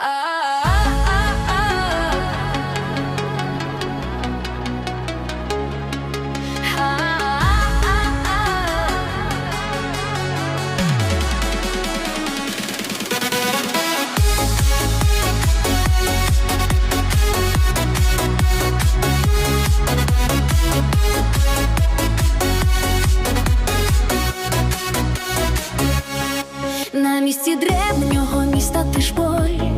На місці древнього міста Тишбой Село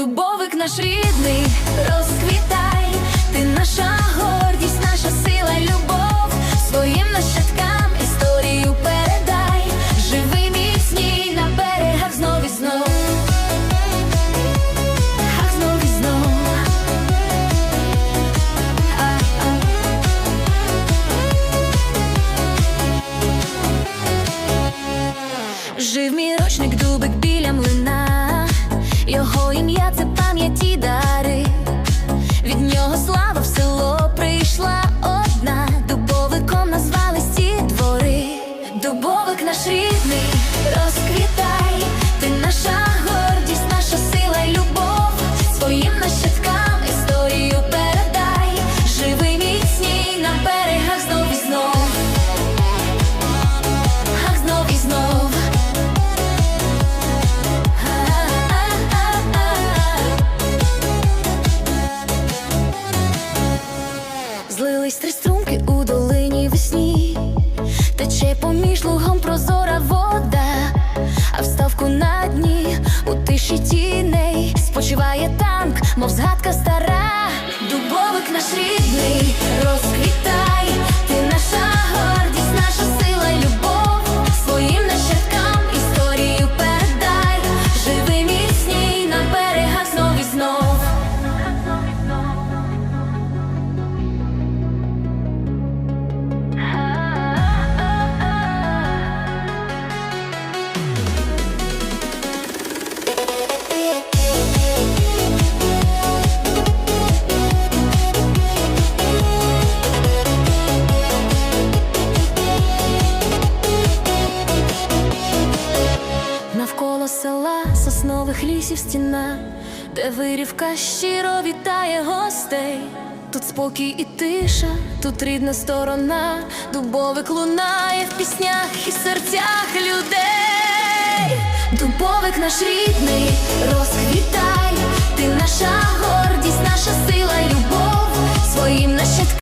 Дубовик наш рідний, розквітай нього слава в село прийшла одна. Дубовиком назвались ці двори. Дубовик наш рідний, розквітай, ти наша на дні. У тиші тіней спочиває танк, села соснових лісів стіна, де вирівка щиро вітає гостей. Тут спокій і тиша, тут рідна сторона, дубовик лунає в піснях і серцях людей. Дубовик наш рідний,